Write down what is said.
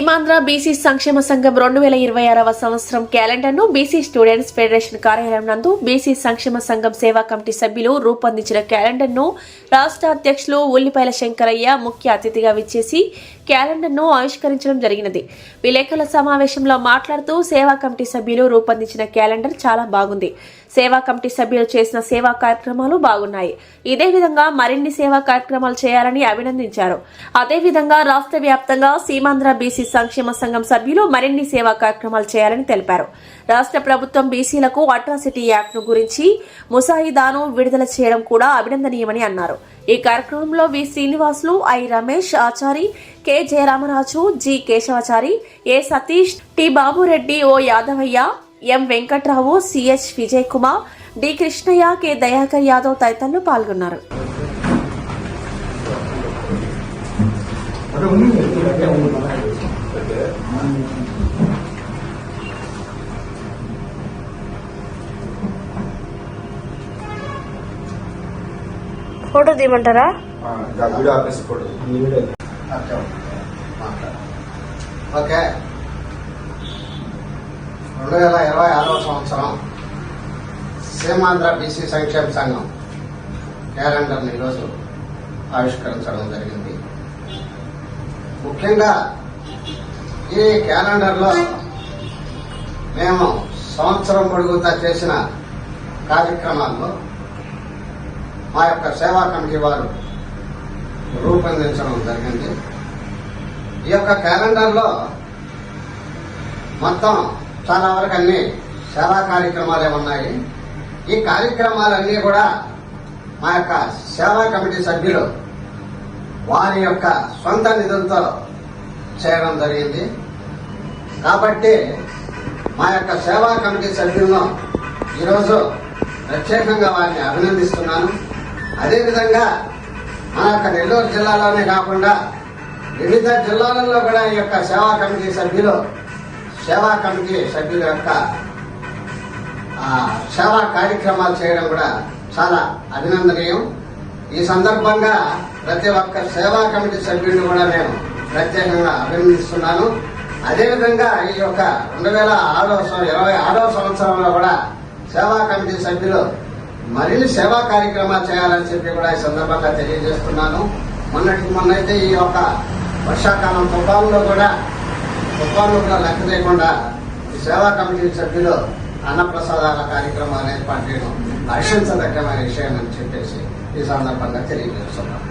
Seemandhra BC సంక్షేమ సంఘం రెండు వేల ఇరవై ఆరవ సంవత్సరం క్యాలెండర్ను బీసీ స్టూడెంట్స్ ఫెడరేషన్ కార్యాలయం నందు బీసీ సంక్షేమ సంఘం సేవా కమిటీ సభ్యులు రూపొందించిన క్యాలెండర్ను రాష్ట్ర అధ్యక్షులు ఉల్లిపాయల శంకరయ్య ముఖ్య అతిథిగా విచ్చేసి క్యాలెండర్ను ఆవిష్కరించడం జరిగినది. విలేకరుల సమావేశంలో మాట్లాడుతూ సేవా కమిటీ సభ్యులు రూపొందించిన క్యాలెండర్ చాలా బాగుంది. సేవా కమిటీ సభ్యులు చేసిన సేవా కార్యక్రమాలు బాగున్నాయి. ఇదే విధంగా మరిన్ని సేవా కార్యక్రమాలు చేయాలని అభినందించారు. అదేవిధంగా రాష్ట్ర వ్యాప్తంగా సీమాంధ్ర బీసీ సంక్షేమ సంఘం సభ్యులు మరిన్ని సేవా కార్యక్రమాలు చేయాలని తెలిపారు. రాష్ట్ర ప్రభుత్వం బీసీలకు అట్రాసిటీ యాక్ట్ను గురించి ముసాయిదాను విడుదల చేయడం కూడా అభినందనీయమని అన్నారు. ఈ కార్యక్రమంలో V Srinivasulu I Ramesh Achari K Jayaramaraju G Keshavachari A Satish T Babureddy O Yadavaiah M Venkatrao CH Vijay Kumar D Krishnaiah K Dayakar Yadav తదితరులు పాల్గొన్నారు. ఫోటో తీయమంటారా? Okay okay. రెండు వేల ఇరవై ఆరవ సంవత్సరం సీమాంధ్ర బీసీ సంక్షేమ సంఘం క్యాలెండర్ని ఈరోజు ఆవిష్కరించడం జరిగింది. ముఖ్యంగా ఈ క్యాలెండర్లో మేము సంవత్సరం పొడుగుతా చేసిన కార్యక్రమాల్లో మా యొక్క సేవా కమిటీ వారు రూపొందించడం జరిగింది. ఈ యొక్క క్యాలెండర్లో మొత్తం చాలా వరకు అన్ని సేవా కార్యక్రమాలే ఉన్నాయి. ఈ కార్యక్రమాలన్నీ కూడా మా యొక్క సేవా కమిటీ సభ్యులు వారి యొక్క సొంత నిధులతో చేయడం జరిగింది. కాబట్టి మా యొక్క సేవా కమిటీ సభ్యులను ఈరోజు ప్రత్యేకంగా వారిని అభినందిస్తున్నాను. అదేవిధంగా మన యొక్క నెల్లూరు జిల్లాలోనే కాకుండా వివిధ జిల్లాలలో కూడా ఈ యొక్క సేవా కమిటీ సభ్యులు సేవా కమిటీ సభ్యుల యొక్క సేవా కార్యక్రమాలు చేయడం కూడా చాలా అభినందనీయం. ఈ సందర్భంగా ప్రతి ఒక్క సేవా కమిటీ సభ్యుడిని కూడా నేను ప్రత్యేకంగా అభినందిస్తున్నాను. అదేవిధంగా ఈ యొక్క రెండు వేల ఆరో ఇరవై ఆరో సంవత్సరంలో కూడా సేవా కమిటీ సభ్యులు మరిన్ని సేవా కార్యక్రమాలు చేయాలని చెప్పి కూడా ఈ సందర్భంగా తెలియజేస్తున్నాను. మొన్నటికి మొన్నైతే ఈ యొక్క వర్షాకాలం తుఫాన్లో కూడా తుఫాన్లో కూడా లెక్క చేయకుండా ఈ సేవా కమిటీ సభ్యులు అన్నప్రసాదాల కార్యక్రమాలు ఏర్పాటు చేయడం హర్షించదగ్గమైన విషయం అని చెప్పేసి ఈ సందర్భంగా తెలియజేస్తున్నాను.